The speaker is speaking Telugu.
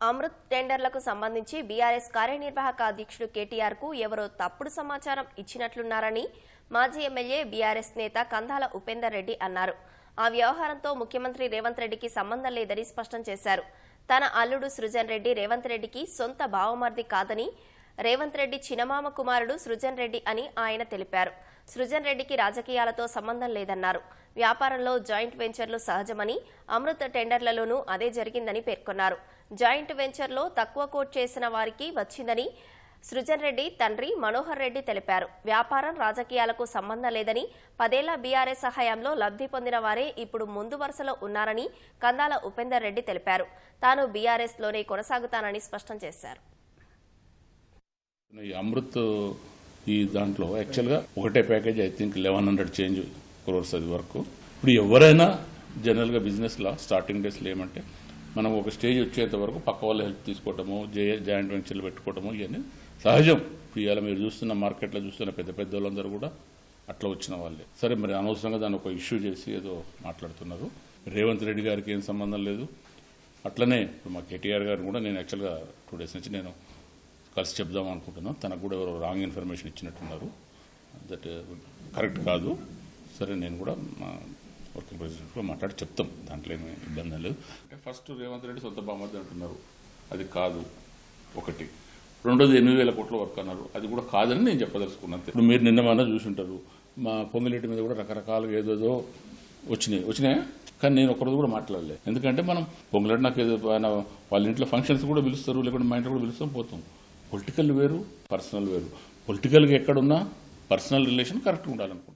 అమృత్ టెండర్లకు సంబంధించి బీఆర్ఎస్ కార్యనిర్వాహక అధ్యక్షుడు కేటీఆర్కు ఎవరో తప్పుడు సమాచారం ఇచ్చినట్లున్నారని మాజీ ఎమ్మెల్యే బీఆర్ఎస్ నేత కందాల ఉపేందర్ రెడ్డి అన్నారు. ఆ వ్యవహారంతో ముఖ్యమంత్రి రేవంత్ రెడ్డికి సంబంధం లేదని స్పష్టం చేశారు. తన అల్లుడు సృజన్ రెడ్డి రేవంత్ రెడ్డికి సొంత బావమర్ది కాదని రేవంత్ రెడ్డి చినమామ కుమారుడు సృజన్ రెడ్డి అని ఆయన తెలిపారు. సృజన్ రెడ్డికి రాజకీయాలతో సంబంధం లేదన్నారు. వ్యాపారంలో జాయింట్ వెంచర్లు సహజమని అమృత్ టెండర్లలోనూ అదే జరిగిందని పేర్కొన్నారు. జాయింట్ వెంచర్లో తక్కువ కోట్ చేసిన వారికి వచ్చిందని సృజన్ రెడ్డి తండ్రి మనోహర్ రెడ్డి తెలిపారు. వ్యాపారం రాజకీయాలకు సంబంధం లేదని పదేళ్ళ బీఆర్ఎస్ సహాయంలో లబ్ధి పొందిన వారే ఇప్పుడు ముందు వరుసలో ఉన్నారని కందాల ఉపేందర్ రెడ్డి తెలిపారు. తాను బీఆర్ఎస్లోనే కొనసాగుతానని స్పష్టం చేశారు. అమృత్ ఈ దాంట్లో. యాక్చువల్గా ఒకటే package I think eleven hundred change crores అది వరకు. ఇప్పుడు ఎవరైనా జనరల్గా బిజినెస్లో స్టార్టింగ్ డేస్లో ఏమంటే మనం ఒక స్టేజ్ వచ్చేంత వరకు పక్క వాళ్ళ హెల్ప్ తీసుకోవటము జాయింట్ వెంచర్లు పెట్టుకోవటము ఇవన్నీ సహజం. ఇప్పుడు ఇవాళ మీరు చూస్తున్న మార్కెట్లో చూస్తున్న పెద్ద పెద్ద వాళ్ళందరూ కూడా అట్లా వచ్చిన వాళ్ళే. సరే మరి అనవసరంగా దాన్ని ఒక ఇష్యూ చేసి ఏదో మాట్లాడుతున్నారు. రేవంత్ రెడ్డి గారికి ఏం సంబంధం లేదు. అట్లనే మా కేటీఆర్ గారు కూడా నేను యాక్చువల్గా టూ డేస్ నుంచి నేను కలిసి చెప్దాం అనుకుంటున్నాను తనకు కూడా ఎవరో రాంగ్ ఇన్ఫర్మేషన్ ఇచ్చినట్టున్నారు. దట్ కరెక్ట్ uh, కాదు. సరే నేను కూడా మా వర్కింగ్ ప్రెసిడెంట్తో మాట్లాడి చెప్తాం. దాంట్లో ఏమీ ఇబ్బంది లేదు. అంటే ఫస్ట్ రేవంత్ రెడ్డి సొంత బామర్ది అంటున్నారు. అది కాదు. ఒకటి. రెండోది ఎనిమిది వేల కోట్ల వర్క్ అన్నారు. అది కూడా కాదని నేను చెప్పదలుచుకున్నాను. ఇప్పుడు మీరు నిన్న మన చూసుంటారు. మా పొంగిరెడ్డి మీద కూడా రకరకాలుగా ఏదేదో వచ్చినాయి. వచ్చినాయా? కానీ నేను ఒకరోజు కూడా మాట్లాడలేదు ఎందుకంటే మనం పొంగులెడ్డి నాకు ఏదో వాళ్ళ ఇంట్లో ఫంక్షన్స్ కూడా పిలుస్తారు. లేకుంటే మా ఇంట్లో కూడా పిలుస్తాం పోతాం. పొలిటికల్ వేరు పర్సనల్ వేరు. పొలిటికల్గా ఎక్కడున్నా పర్సనల్ రిలేషన్ కరెక్ట్గా ఉండాలనుకుంటున్నాను